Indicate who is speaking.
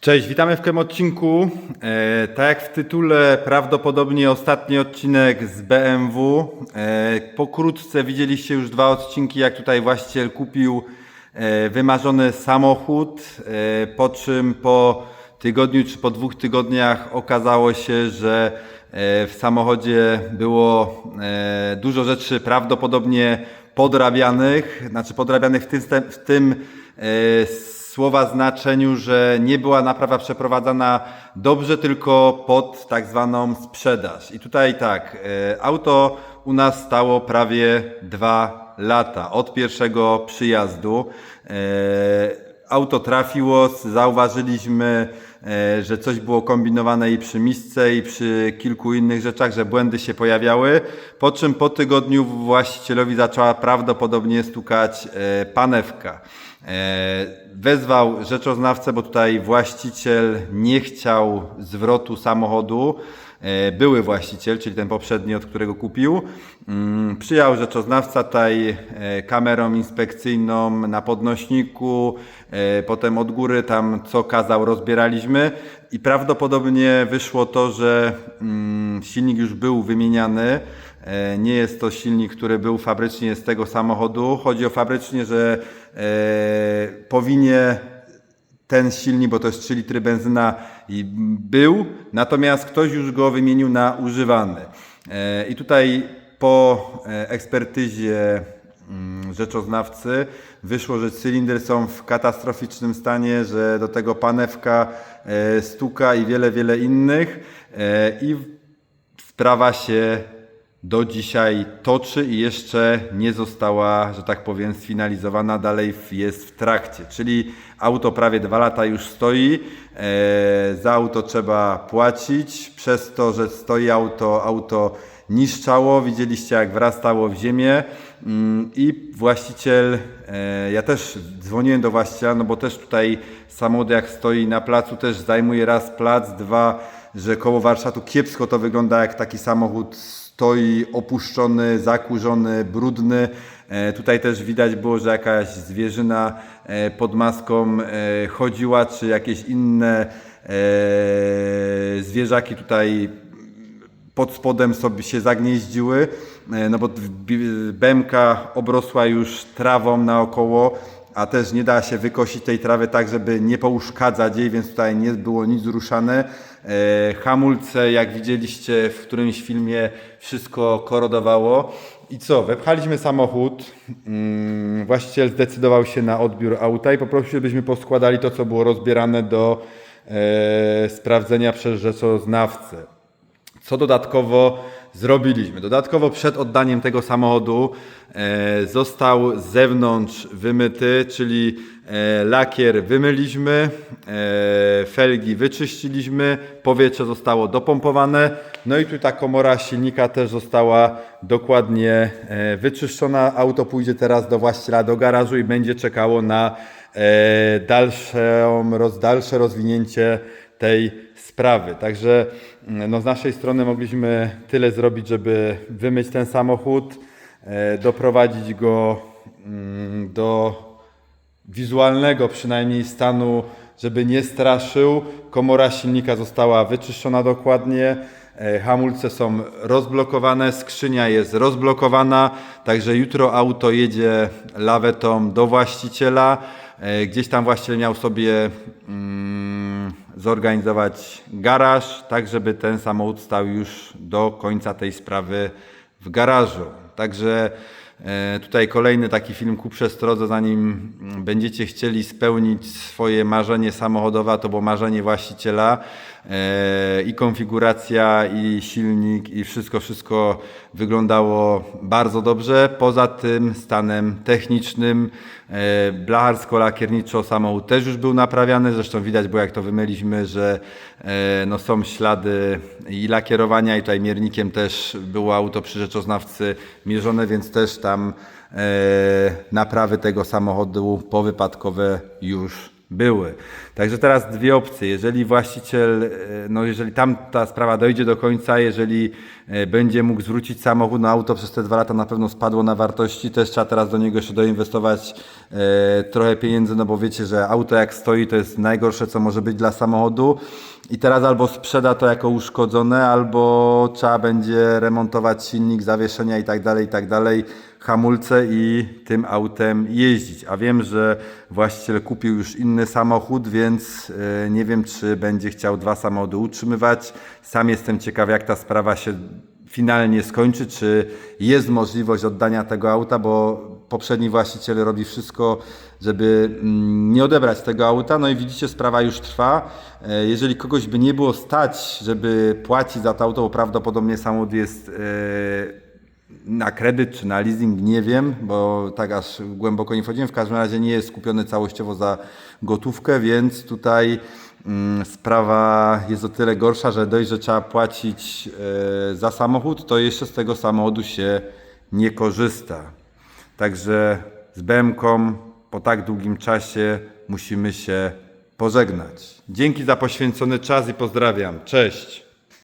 Speaker 1: Cześć, witamy w tym odcinku. E, tak jak w tytule, prawdopodobnie ostatni odcinek z BMW. E, pokrótce widzieliście już dwa odcinki, jak tutaj właściciel kupił e, wymarzony samochód, e, po czym po tygodniu czy po dwóch tygodniach okazało się, że e, w samochodzie było e, dużo rzeczy prawdopodobnie podrabianych, znaczy podrabianych w tym, w tym e, słowa znaczeniu, że nie była naprawa przeprowadzana dobrze, tylko pod tak zwaną sprzedaż. I tutaj tak, e, auto u nas stało prawie dwa lata od pierwszego przyjazdu. Auto trafiło, zauważyliśmy, e, że coś było kombinowane i przy misce, i przy kilku innych rzeczach, że błędy się pojawiały. Po czym po tygodniu właścicielowi zaczęła prawdopodobnie stukać e, panewka. E, Wezwał rzeczoznawcę, bo tutaj właściciel nie chciał zwrotu samochodu. E, Były właściciel, czyli ten poprzedni, od którego kupił. Mm, Przyjechał rzeczoznawca tutaj e, kamerą inspekcyjną na podnośniku, e, potem od góry tam co kazał rozbieraliśmy i prawdopodobnie wyszło to, że mm, silnik już był wymieniany. Nie jest to silnik, który był fabrycznie z tego samochodu. Chodzi o fabrycznie, że powinien ten silnik, bo to jest 3 litry benzyna i był, natomiast ktoś już go wymienił na używany. E, I tutaj po e, ekspertyzie mm, rzeczoznawcy wyszło, że cylindry są w katastroficznym stanie, że do tego panewka e, stuka i wiele, wiele innych i sprawa się do dzisiaj toczy i jeszcze nie została, że tak powiem, sfinalizowana, dalej jest w trakcie. Czyli auto prawie dwa lata już stoi, e, za auto trzeba płacić, przez to, że stoi auto, auto niszczało, widzieliście jak wrastało w ziemię. Mm, i właściciel, e, ja też dzwoniłem do właściciela, no bo też tutaj samochód jak stoi na placu też zajmuje raz plac, dwa, że koło warsztatu kiepsko to wygląda jak taki samochód stoi opuszczony, zakurzony, brudny. E, Tutaj też widać było, że jakaś zwierzyna e, pod maską e, chodziła, czy jakieś inne zwierzaki tutaj pod spodem sobie się zagnieździły, no bo b- bębka obrosła już trawą naokoło, a też nie da się wykosić tej trawy tak, żeby nie pouszkadzać jej, więc tutaj nie było nic ruszane. E, Hamulce, jak widzieliście w którymś filmie, wszystko korodowało. I co? Wepchaliśmy samochód. Mm, Właściciel zdecydował się na odbiór auta i poprosił, żebyśmy poskładali to, co było rozbierane do e, sprawdzenia przez rzeczoznawcę. Co dodatkowo zrobiliśmy? Dodatkowo przed oddaniem tego samochodu e, został z zewnątrz wymyty, czyli e, lakier wymyliśmy, e, felgi wyczyściliśmy, powietrze zostało dopompowane, no i tu ta komora silnika też została dokładnie e, wyczyszczona. Auto pójdzie teraz do właściciela do garażu i będzie czekało na e, dalszą, roz, dalsze rozwinięcie tej sprawy. Także mm, no, z naszej strony mogliśmy tyle zrobić, żeby wymyć ten samochód, e, doprowadzić go mm, do wizualnego przynajmniej stanu, żeby nie straszył. Komora silnika została wyczyszczona dokładnie. e, Hamulce są rozblokowane, skrzynia jest rozblokowana, także jutro auto jedzie lawetą do właściciela. E, Gdzieś tam właściciel miał sobie mm, zorganizować garaż, tak żeby ten samochód stał już do końca tej sprawy w garażu. Także e, tutaj kolejny taki film ku przestrodze, zanim mm, będziecie chcieli spełnić swoje marzenie samochodowe, to było marzenie właściciela i konfiguracja, i silnik, i wszystko, wszystko wyglądało bardzo dobrze. Poza tym stanem technicznym, e, blacharsko-lakierniczo samochód też już był naprawiany, zresztą widać było jak to wymyliśmy, że e, no, są ślady i lakierowania i tutaj miernikiem też było auto przy rzeczoznawcy mierzone, więc też tam e, naprawy tego samochodu powypadkowe już były. Także teraz dwie opcje. Jeżeli właściciel, e, no jeżeli tam ta sprawa dojdzie do końca, jeżeli e, będzie mógł zwrócić samochód, no auto przez te dwa lata na pewno spadło na wartości, też trzeba teraz do niego jeszcze doinwestować e, trochę pieniędzy, no bo wiecie, że auto jak stoi to jest najgorsze, co może być dla samochodu. I teraz albo sprzeda to jako uszkodzone, albo trzeba będzie remontować silnik, zawieszenia i tak dalej, i tak dalej, hamulce i tym autem jeździć. A wiem, że właściciel kupił już inny samochód, więc e, nie wiem, czy będzie chciał dwa samochody utrzymywać. Sam jestem ciekaw, jak ta sprawa się finalnie skończy, czy jest możliwość oddania tego auta, bo poprzedni właściciel robi wszystko, żeby mm, nie odebrać tego auta. No i widzicie, sprawa już trwa. E, Jeżeli kogoś by nie było stać, żeby płacić za to auto, bo prawdopodobnie samochód jest e, na kredyt czy na leasing, nie wiem, bo tak aż głęboko nie wchodziłem. W każdym razie nie jest kupiony całościowo za gotówkę, więc tutaj mm, sprawa jest o tyle gorsza, że dość, że trzeba płacić e, za samochód, to jeszcze z tego samochodu się nie korzysta. Także z BMK po tak długim czasie musimy się pożegnać. Dzięki za poświęcony czas i pozdrawiam. Cześć!